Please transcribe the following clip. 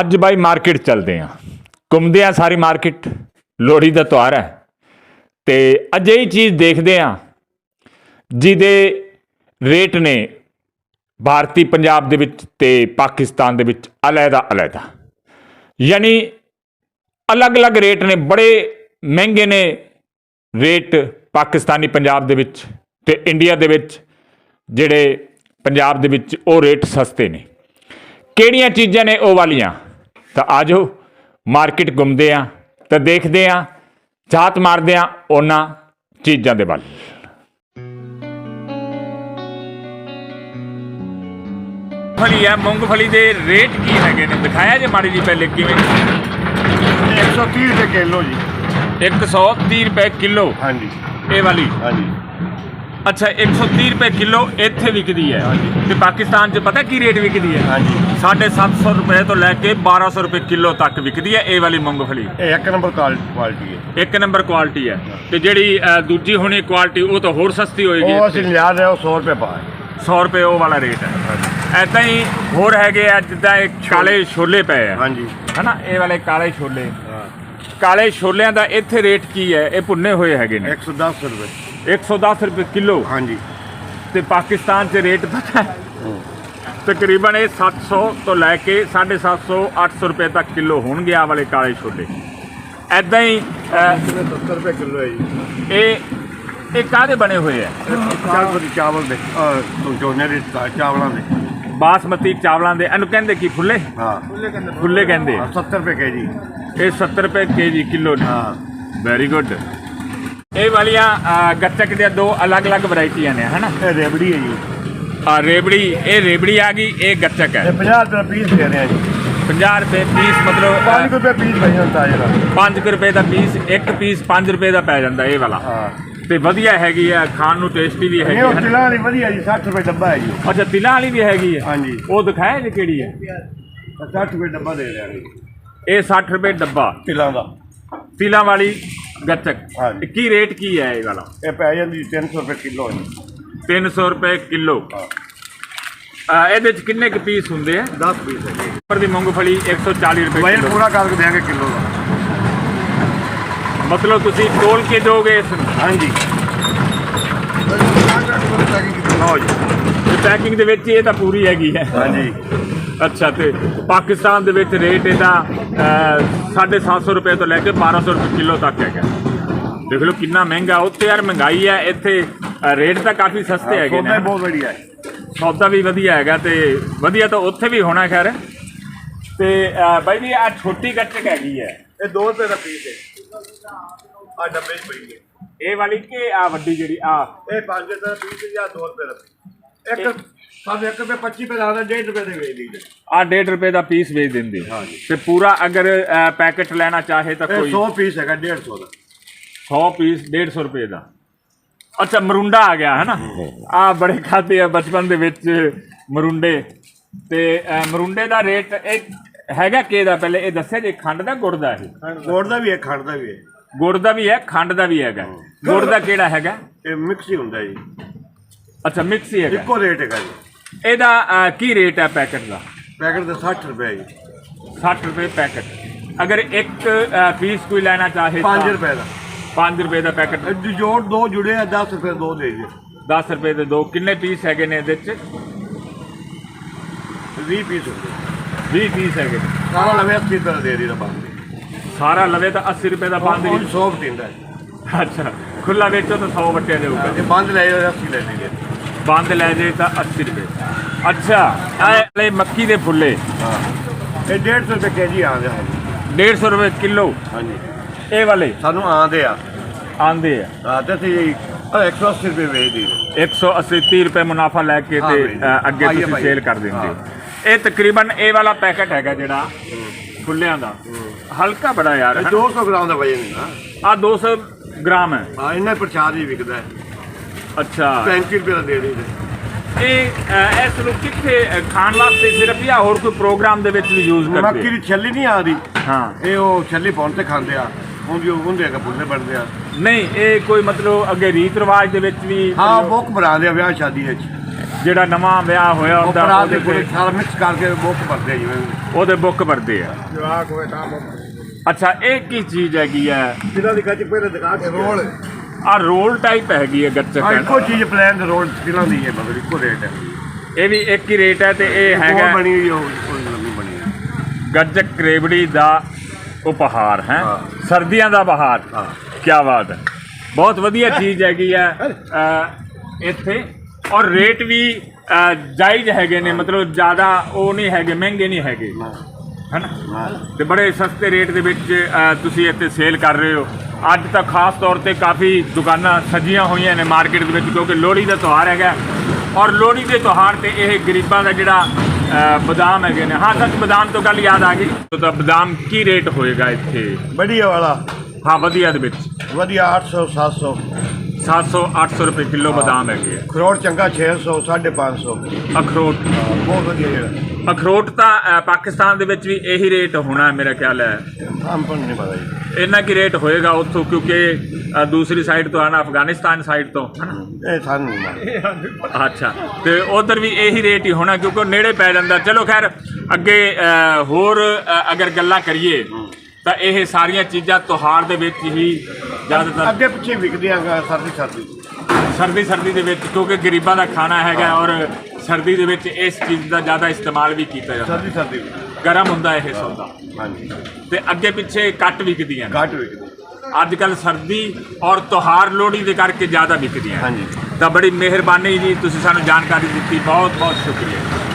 ਅੱਜ ਬਾਈ ਮਾਰਕੀਟ ਚੱਲਦੇ ਆ। ਘੁੰਮਦੇ ਆ ਸਾਰੀ ਮਾਰਕੀਟ। ਲੋਹੜੀ ਦਾ ਤਿਉਹਾਰ ਹੈ। ਤੇ ਅਜਿਹੀ ਚੀਜ਼ ਦੇਖਦੇ ਆ ਜਿਹਦੇ ਰੇਟ ਨੇ ਭਾਰਤੀ ਪੰਜਾਬ ਦੇ ਵਿੱਚ ਤੇ ਪਾਕਿਸਤਾਨ ਦੇ ਵਿੱਚ ਅਲੱਗਾ ਅਲੱਗਾ ਯਾਨੀ ਅਲੱਗ-ਅਲੱਗ ਰੇਟ ਨੇ, ਬੜੇ ਮਹਿੰਗੇ ਨੇ ਰੇਟ ਪਾਕਿਸਤਾਨੀ ਪੰਜਾਬ ਦੇ ਵਿੱਚ ਤੇ ਇੰਡੀਆ ਦੇ ਵਿੱਚ, ਜਿਹੜੇ ਪੰਜਾਬ ਦੇ ਵਿੱਚ ਉਹ ਰੇਟ ਸਸਤੇ ਨੇ। ਕਿਹੜੀਆਂ ਚੀਜ਼ਾਂ ਨੇ ਉਹ ਵਾਲੀਆਂ? ਤਾਂ ਆਜੋ ਮਾਰਕੀਟ ਘੁੰਮਦੇ ਆ ਤਾਂ ਦੇਖਦੇ ਆ ਝਾਤ ਮਾਰਦੇ ਆ ਉਹਨਾਂ ਚੀਜ਼ਾਂ ਦੇ ਵੱਲ। ਫਲੀ ਹੈ ਮੂੰਗਫਲੀ ਦੇ ਰੇਟ ਕੀ ਹੈਗੇ ਨੇ? ਦਿਖਾਇਆ ਜੇ ਮਾੜੀ ਜੀ ਪਹਿਲੇ ਕਿਵੇਂ? 130 ਰੁਪਏ ਕਿਲੋ ਜੀ। 130 ਰੁਪਏ ਕਿਲੋ? ਹਾਂਜੀ। ਇਹ ਵਾਲੀ? ਹਾਂਜੀ। ਅੱਛਾ 130 ਰੁਪਏ ਕਿਲੋ ਇੱਥੇ ਵਿਕਦੀ ਹੈ। ਹਾਂਜੀ। ਤੇ ਪਾਕਿਸਤਾਨ 'ਚ ਪਤਾ ਕੀ ਰੇਟ ਵਿਕਦੀ ਹੈ? ਹਾਂਜੀ। 750 ਰੁਪਏ ਤੋਂ ਲੈ ਕੇ 1200 ਰੁਪਏ ਕਿਲੋ ਤੱਕ ਵਿਕਦੀ ਹੈ ਇਹ ਵਾਲੀ ਮੂੰਗਫਲੀ। ਇਹ ਇੱਕ ਨੰਬਰ ਕੁਆਲਿਟੀ ਹੈ। ਇੱਕ ਨੰਬਰ ਕੁਆਲਿਟੀ ਹੈ। ਤੇ ਜਿਹੜੀ ਅ, ਦੂਜੀ ਹੋਣੀ ਕੁਆਲਿਟੀ ਉਹ ਤਾਂ ਹੋਰ ਸਸਤੀ ਹੋਏਗੀ। ਉਹ ਅਸੀਂ ਲਿਆ ਰਹੇ ਉਹ 100 ਰੁਪਏ ਪਾ 100 ਰੁਪਏ ਉਹ ਵਾਲਾ ਰੇਟ ਹੈ। ਐਦਾਂ ਹੀ ਹੋਰ ਹੈਗੇ ਆ ਜਿੱਦਾਂ ਇਹ ਕਾਲੇ ਛੋਲੇ ਪਏ ਆ। ਹਾਂਜੀ। ਹਨਾ ਇਹ ਵਾਲੇ ਕਾਲੇ ਛੋਲੇ। ਕਾਲੇ ਛੋਲਿਆਂ ਦਾ ਇੱਥੇ ਰੇਟ ਕੀ ਹੈ? ਇਹ ਭੁੰਨੇ ਹੋਏ ਹੈਗੇ ਨੇ। 110 ਰੁਪਏ। 110 ਰੁਪਏ ਕਿਲੋ। ਹਾਂਜੀ। ਤੇ ਪਾਕਿਸਤਾਨ 'ਚ ਰੇਟ ਪਤਾ ਹੈ? ਤਕਰੀਬਨ ਇਹ 700 ਤੋਂ ਲੈ ਕੇ 750 800 ਰੁਪਏ ਤੱਕ ਕਿਲੋ ਹੋਣਗੇ ਆ ਵਾਲੇ ਕਾਲੇ ਛੋਲੇ। ਐਦਾਂ ਹੀ ਅ, 70 ਰੁਪਏ ਕਿਲੋ ਹੈ ਜੀ। ਇਹ ਇਹ ਕਾਦੇ ਬਣੇ ਹੋਏ ਆ? ਚਾਵਲ ਚਾਵਲ ਦੇ ਝੋਨੇ ਦੇ ਚਾਵਲਾਂ ਦੇ। ਬਾਸਮਤੀ ਚਾਵਲਾਂ ਦੇ। ਇਹਨੂੰ ਕਹਿੰਦੇ ਕੀ ਫੁੱਲੇ? ਹਾਂ। ਫੁੱਲੇ ਕਹਿੰਦੇ ਆ 70 ਰੁਪਏ ਕੇ ਜੀ ਇਹ 70 ਰੁਪਏ ਕੇਜੀ ਕਿਲੋ ਨੇ। ਹਾਂ। ਵੈਰੀ ਗੁੱਡ ਇਹ ਵਾਲੀਆਂ ਅ, ਗੱਚਕ ਦੀਆਂ ਦੋ ਅਲੱਗ-ਅਲੱਗ ਵੈਰਾਈਟੀਆਂ ਨੇ ਹਨਾ? ਇਹ ਰੇਬੜੀ ਹੈ ਜੀ। ਆ ਰੇਬੜੀ ਇਹ ਰੇਬੜੀ ਆ ਗਈ ਇਹ ਇਹ ਹੈ। 50 ਰੁਪਏ ਪੀਸ ਦੇ ਰਹੇ ਆ ਜੀ। 50 ਰੁਪਏ ਪੀਸ 5 ਮਤਲਬ ਰੁਪਏ ਪੀਸ ਪਈ ਜਾਂਦਾ ਜਿਹੜਾ 5 ਰੁਪਏ ਦਾ ਪੀਸ ਇੱਕ ਪੀਸ 5 ਰੁਪਏ ਦਾ ਪੈ ਜਾਂਦਾ ਇਹ ਵਾਲਾ। ਹਾਂ। ਤੇ ਵਧੀਆ ਹੈਗੀ ਆ ਖਾਣ ਨੂੰ ਟੇਸਟੀ ਵੀ ਹੈਗੀ ਇਹ ਉਹ ਹੈ ਤਿਲਾਂ ਵਾਲੀ ਵਧੀਆ ਜੀ 60 ਰੁਪਏ ਡੱਬਾ ਹੈ ਜੀ। ਅੱਛਾ ਤਿਲਾਂ ਵਾਲੀ ਵੀ ਹੈਗੀ ਹੈ ਹਾਂਜੀ। ਉਹ ਦਿਖਾਇਆ ਜੀ ਕਿਹੜੀ ਹੈ? 60 ਰੁਪਏ ਡੱਬਾ ਦੇ ਰਿਹਾ ਜੀ। ਇਹ 60 ਰੁਪਏ ਡੱਬਾ। ਤਿਲਾਂ ਦਾ। ਤਿਲਾਂ ਵਾਲੀ ਗੱਚਕ। ਹਾਂਜੀ। ਕੀ ਰੇਟ ਕੀ ਹੈ ਇਹ ਵਾਲਾ? ਇਹ ਪੈ ਜਾਂਦੀ 300 ਰੁਪਏ ਕਿਲੋ ਹੈ ਜੀ। 300 ਰੁਪਏ ਕਿਲੋ। ਆ, ਇਹਦੇ ਚ ਕਿੰਨੇ ਕੁ ਪੀਸ ਹੁੰਦੇ ਆ? 10 ਪੀਸ ਹੈ ਜੀ। ਉੱਪਰ ਦੀ ਮੂੰਗਫਲੀ 140 ਰੁਪਏ ਵਜਨ ਕਿਲੋ। ਪੂਰਾ ਕਰਕੇ ਦੇਾਂਗੇ ਕਿਲੋ ਦਾ। ਮਤਲਬ ਤੁਸੀਂ ਤੋਲ ਕੇ ਦੋਗੇ ਇਸ ਨੂੰ? ਹਾਂਜੀ। ਲਓ ਜੀ। ਪੈਕਿੰਗ ਦੇ ਵਿੱਚ ਇਹ ਤਾਂ ਪੂਰੀ ਹੈਗੀ ਹੈ। ਹਾਂਜੀ। ਅੱਛਾ ਤੇ ਪਾਕਿਸਤਾਨ ਦੇ ਵਿੱਚ ਰੇਟ ਇਹਦਾ 750 ਰੁਪਏ ਤੋਂ ਲੈ ਕੇ 1200 ਰੁਪਏ ਕਿਲੋ ਤੱਕ ਹੈਗਾ। ਦੇਖ ਲਓ ਕਿੰਨਾ ਮਹਿੰਗਾ ਉੱਥੇ ਯਾਰ ਮਹਿੰਗਾਈ ਹੈ ਇੱਥੇ ਰੇਟ ਤਾਂ ਕਾਫੀ ਸਸਤੇ ਹੈਗੇ ਸੌਦਾ ਨੇ। ਹੀ ਬਹੁਤ ਵਧੀਆ ਹੈ। ਸੌਦਾ ਵੀ ਵਧੀਆ ਹੈਗਾ ਤੇ ਵਧੀਆ ਤਾਂ ਉੱਥੇ ਵੀ ਹੋਣਾ ਖੈਰ। ਤੇ ਬਾਈ ਜੀ ਆ ਛੋਟੀ ਗੱਟਕ ਹੈਗੀ ਹੈ। ਇਹ 2 ਰੁਪਏ ਦਾ ਪੀਸ ਹੈ। ਆ ਡੱਬੇ ਪਈ ਹੈ। ਇਹ ਵਾਲੀ ਕਿ ਆ ਵੱਡੀ ਜਿਹੜੀ ਆ ਇਹ 5 ਰੁਪਏ ਦਾ ਪੀਸ ਜਾਂ 2 ਰੁਪਏ ਦਾ। ਇੱਕ ਸਭ 1 ਰੁਪਏ 25 ਰੁਪਏ ਦਾ ਆਦਾ 1.5 ਰੁਪਏ ਦੇ ਵੇਚ ਲਈਦੇ ਆ 1.5 ਰੁਪਏ ਦਾ ਪੀਸ ਵੇਚ ਦਿੰਦੇ। ਤੇ ਪੂਰਾ ਅਗਰ ਪੈਕੇਟ ਲੈਣਾ ਚਾਹੇ ਤਾਂ ਕੋਈ 100 ਪੀਸ ਹੈਗਾ 150 ਦਾ। 100 ਪੀਸ 150 ਰੁਪਏ ਦਾ। ਅੱਛਾ ਮਰੁੰਡਾ ਆ ਗਿਆ ਹੈ ਨਾ ਆ ਬੜੇ ਖਾਤੇ ਆ ਬਚਪਨ ਦੇ ਵਿੱਚ ਮਰੁੰਡੇ। ਤੇ ਮਰੁੰਡੇ ਦਾ ਰੇਟ ਇਹ ਹੈਗਾ ਕੀ ਦਾ? ਪਹਿਲੇ ਇਹ ਦੱਸਿਆ ਜੇ ਖੰਡ ਦਾ ਗੁੜ ਦਾ ਇਹ? ਗੋੜ ਦਾ ਵੀ ਹੈ ਖੰਡ ਦਾ ਵੀ ਹੈ। ਗੁੜ ਦਾ ਵੀ ਹੈ ਖੰਡ ਦਾ ਵੀ ਹੈਗਾ। ਗੁੜ ਦਾ ਕਿਹੜਾ ਹੈਗਾ? ਇਹ ਮਿਕਸ ਹੀ ਹੁੰਦਾ ਜੀ। ਅੱਛਾ ਮਿਕਸ ਹੀ ਹੈਗਾ। ਇੱਕੋ ਰੇਟ ਹੈਗਾ ਜੀ। ਇਹਦਾ ਕੀ ਰੇਟ ਹੈ ਪੈਕੇਟ ਦਾ? ਪੈਕਟ ਦਾ 60 ਰੁਪਏ ਹੈ ਜੀ। 60 ਰੁਪਏ ਪੈਕੇਟ ਅਗਰ ਇੱਕ ਪੀਸ ਕੋਈ ਲੈਣਾ ਚਾਹੇ 5 ਰੁਪਏ ਦਾ। 5 ਰੁਪਏ ਦਾ ਪੈਕੇਟ ਇਹ ਜੋੜ ਦੋ ਜੁੜੇ ਆ 10 ਰੁਪਏ ਦੋ ਦੇ ਜੀ। 10 ਰੁਪਏ ਦੇ ਦੋ। ਕਿੰਨੇ ਪੀਸ ਹੈਗੇ ਨੇ ਇਹਦੇ ਚ? 20 ਪੀਸ ਹੁੰਦੇ। 20 ਪੀਸ ਹੈਗੇ ਨੇ। ਸਾਰਾ ਲਵੇ 80 ਰੁਪਏ ਦਾ ਦੇ ਦੀ ਦਾ ਬੰਦ। ਸਾਰਾ ਲਵੇ ਤਾਂ 80 ਰੁਪਏ ਦਾ ਬੰਦ ਵੀ 100 ਬਟਿੰਦਾ ਹੈ। ਅੱਛਾ। ਖੁੱਲਾ ਵੇਚੋ ਤਾਂ 100 ਵਟਿਆ ਦੇਊਗਾ ਇਹ ਬੰਦ ਲੈ ਜਾਓ 80 ਲੈ ਲਈਏ ਬੰਦ ਲੈ ਜੇ ਤਾਂ 80 ਰੁਪਏ। ਅੱਛਾ ਇਹ ਵਾਲੇ ਮੱਕੀ ਦੇ ਫੁੱਲੇ। ਹਾਂ। ਇਹ 150 ਰੁਪਏ ਕੇਜੀ ਆਉਂਦੇ ਆ 150 ਰੁਪਏ ਕਿਲੋ। ਹਾਂਜੀ। ਇਹ ਵਾਲੇ? ਸਾਨੂੰ ਆਉਂਦੇ ਆ। ਆਂਦੇ ਆ। ਹਾਂ ਤੇ ਅਸੀਂ 180 ਰੁਪਏ ਵੇਚ ਦੀ 180 30 ਰੁਪਏ ਮੁਨਾਫਾ ਲੈ ਕੇ ਹਾਂ ਤੇ। ਅ, ਅੱਗੇ ਪਾਈਏ ਤੁਸੀਂ ਪਾਈਏ। ਸੇਲ ਕਰ ਦਿੰਦੇ ਹੋ। ਇਹ ਤਕਰੀਬਨ ਇਹ ਵਾਲਾ ਪੈਕੇਟ ਹੈਗਾ ਜਿਹੜਾ ਫੁੱਲਿਆਂ ਦਾ। ਹਲਕਾ ਬੜਾ ਯਾਰ ਇਹ 200 ਗ੍ਰਾਮ ਦਾ ਵਜਨ ਹੈ ਨਾ। ਆ 200 ਗ੍ਰਾਮ ਹੈ। ਹਾਂ ਇੰਨਾ ਪ੍ਰਸ਼ਾਦ ਹੀ ਵਿਕਦਾ ਹੈ। ਅੱਛਾ। 35 ਰੁਪਏ ਦਾ ਦੇ ਦੀ ਇਹ ਅ, ਇਸ ਨੂੰ ਕਿੱਥੇ ਅ, ਖਾਣ ਵਾਸਤੇ ਸਿਰਫ ਜਾਂ ਹੋਰ ਕੋਈ ਪ੍ਰੋਗਰਾਮ ਦੇ ਵਿੱਚ ਵੀ ਯੂਜ਼ ਮੱਕੀ ਕਰਦੇ ਦੀ ਛੱਲੀ ਨਹੀਂ ਆਦੀ ਹਾਂ। ਇਹ ਉਹ ਛੱਲੀ ਪਾਉਣ ਤੇ ਖਾਂਦੇ ਆ। ਉਹਦੀ ਉਹਦੇ ਹੈਗਾ ਬੁੱਲੇ ਬਣਦੇ ਆ। ਨਹੀਂ ਇਹ ਕੋਈ ਮਤਲਬ ਅੱਗੇ ਰੀਤ ਰਿਵਾਜ ਦੇ ਵਿੱਚ ਵੀ ਹਾਂ ਬੁੱਕ ਬਣਾਉਂਦੇ ਆ ਵਿਆਹ ਸ਼ਾਦੀ ਵਿੱਚ। ਜਿਹੜਾ ਨਵਾਂ ਵਿਆਹ ਹੋਇਆ ਉਹ ਹੁੰਦਾ ਪਰਾਤ ਉਹਦੇ ਦੇ ਪੂਰੇ ਤੇ ਮਿਕਸ ਕਰਕੇ ਬੁੱਕ ਭਰਦੇ ਜਿਵੇਂ। ਉਹਦੇ ਬੁੱਕ ਵਰਦੇ ਆ। ਜਵਾਕ ਹੋਏ ਤਾਂ ਅੱਛਾ ਇਹ ਕੀ ਚੀਜ਼ ਹੈਗੀ ਆ? ਜਿਨ੍ਹਾਂ ਦੀ ਗੱਜ ਪਹਿਲੇ ਦਿਖਾ ਕੇ ਰੋਲ। ਆ ਰੋਲ ਟਾਈਪ ਹੈਗੀ ਹੈ ਗੱਚਕ ਇੱਕੋ ਚੀਜ਼ ਪਲਾਨ ਦੇ ਰੋਲ ਕਿਲਾਂ ਦੀ ਹੈ ਮਤਲਬ ਇੱਕੋ ਰੇਟ ਹੈ। ਇਹ ਵੀ ਇੱਕ ਹੀ ਰੇਟ ਹੈ ਤੇ ਇਹ ਹੈਗਾ ਬਣੀ ਹੋਈ ਉਹ ਨਵੀਂ ਬਣੀ ਹੈ ਗੱਜਕ ਕਰੇਵੜੀ ਦਾ ਉਪਹਾਰ ਹੈ? ਹਾਂ। ਸਰਦੀਆਂ ਦਾ ਬਹਾਰ। ਹਾਂ। ਕੀ ਬਾਤ ਹੈ। ਬਹੁਤ ਵਧੀਆ ਚੀਜ਼ ਹੈਗੀ ਹੈ ਅ, ਇੱਥੇ। ਔਰ ਰੇਟ ਵੀ ਅ, ਜਾਇਜ਼ ਹੈਗੇ ਨੇ ਮਤਲਬ ਜ਼ਿਆਦਾ ਉਹ ਨਹੀਂ ਹੈਗੇ ਮਹਿੰਗੇ ਨਹੀਂ ਹੈਗੇ। ਹੈਨਾ? ਹਾਂ। ਤੇ ਬੜੇ ਸਸਤੇ ਰੇਟ ਦੇ ਵਿੱਚ ਅ, ਤੁਸੀਂ ਇੱਥੇ ਸੇਲ ਕਰ ਰਹੇ ਹੋ। ਅੱਜ ਤਾਂ ਖਾਸ ਤੌਰ ਤੇ ਕਾਫੀ ਦੁਕਾਨਾਂ ਸਜੀਆਂ ਹੋਈਆਂ ਨੇ ਮਾਰਕੀਟ ਦੇ ਵਿੱਚ ਕਿਉਂਕਿ ਲੋਹੜੀ ਦਾ ਤਿਉਹਾਰ ਹੈਗਾ। ਔਰ ਲੋਹੜੀ ਦੇ ਤਿਉਹਾਰ ਤੇ ਇਹ ਗਰੀਬਾਂ ਦਾ ਜਿਹੜਾ ਬਦਾਮ ਹੈਗੇ ਨੇ। ਹਾਂ ਸੱਚ ਬਦਾਮ ਤੋਂ ਗੱਲ ਯਾਦ ਆ ਗਈ। ਤਾਂ ਬਦਾਮ ਕੀ ਰੇਟ ਹੋਏਗਾ ਇੱਥੇ? ਵਧੀਆ ਵਾਲਾ। ਹਾਂ ਵਧੀਆ ਦੇ ਵਿੱਚ। ਵਧੀਆ 800 700 700 800 ਰੁਪਏ ਕਿਲੋ ਬਦਾਮ ਹੈਗੇ ਆ। ਖਰੋੜ ਚੰਗਾ 600 550 ਅਖਰੋਟ। ਬਹੁਤ ਵਧੀਆ ਜਿਹੜਾ। ਅਖਰੋਟ ਤਾਂ ਪਾਕਿਸਤਾਨ ਦੇ ਵਿੱਚ ਵੀ ਇਹੀ ਰੇਟ ਹੋਣਾ ਮੇਰਾ ਖਿਆਲ ਹੈ। ਹਮ ਪਰ ਨਹੀਂ ਪਤਾ ਜੀ। ਇੰਨਾ ਕੀ ਰੇਟ ਹੋਏਗਾ ਉੱਥੋਂ ਕਿਉਂਕਿ ਅ, ਦੂਸਰੀ ਸਾਈਡ ਤੋਂ ਆਣਾ ਅਫਗਾਨਿਸਤਾਨ ਸਾਈਡ ਤੋਂ। ਹਨਾ ਇਹ ਸਾਨੂੰ ਨਹੀਂ ਅੱਛਾ ਤੇ ਉਧਰ ਵੀ ਇਹੀ ਰੇਟ ਹੀ ਹੋਣਾ ਕਿਉਂਕਿ ਉਹ ਨੇੜੇ ਪੈ ਜਾਂਦਾ। ਚਲੋ ਖੈਰ ਅੱਗੇ ਅ, ਹੋਰ ਅ, ਅਗਰ ਗੱਲਾਂ ਕਰੀਏ ਤਾਂ ਇਹ ਸਾਰੀਆਂ ਚੀਜ਼ਾਂ ਤਿਉਹਾਰ ਦੇ ਵਿੱਚ ਹੀ ਜ਼ਿਆਦਾਤਰ ਅੱਗੇ ਪਿੱਛੇ ਵਿਕਦੀਆਂ ਗਾ ਸਰਦੀ ਸਰਦੀ। ਸਰਦੀ ਸਰਦੀ ਦੇ ਵਿੱਚ ਕਿਉਂਕਿ ਗਰੀਬਾਂ ਦਾ ਖਾਣਾ ਹੈਗਾ ਔਰ ਸਰਦੀ ਦੇ ਵਿੱਚ ਇਸ ਚੀਜ਼ ਦਾ ਜ਼ਿਆਦਾ ਇਸਤੇਮਾਲ ਵੀ ਕੀਤਾ ਜਾਂਦਾ। ਸਰਦੀ ਸਰਦੀ। ਗਰਮ ਹੁੰਦਾ ਇਹ ਸੌਦਾ। ਹਾਂਜੀ। ਤੇ ਅੱਗੇ ਪਿੱਛੇ ਕੱਟ ਵਿਕਦੀਆਂ ਨੇ। ਘੱਟ ਵਿਕਦੀ ਅੱਜ ਕੱਲ ਸਰਦੀ ਔਰ ਤਿਉਹਾਰ ਲੋਹੜੀ ਦੇ ਕਰਕੇ ਜ਼ਿਆਦਾ ਵਿਕਦੀਆਂ ਨੇ। ਹਾਂਜੀ। ਤਾਂ ਬੜੀ ਮਿਹਰਬਾਨੀ ਜੀ ਤੁਸੀਂ ਸਾਨੂੰ ਜਾਣਕਾਰੀ ਦਿੱਤੀ। ਬਹੁਤ ਬਹੁਤ ਸ਼ੁਕਰੀਆ।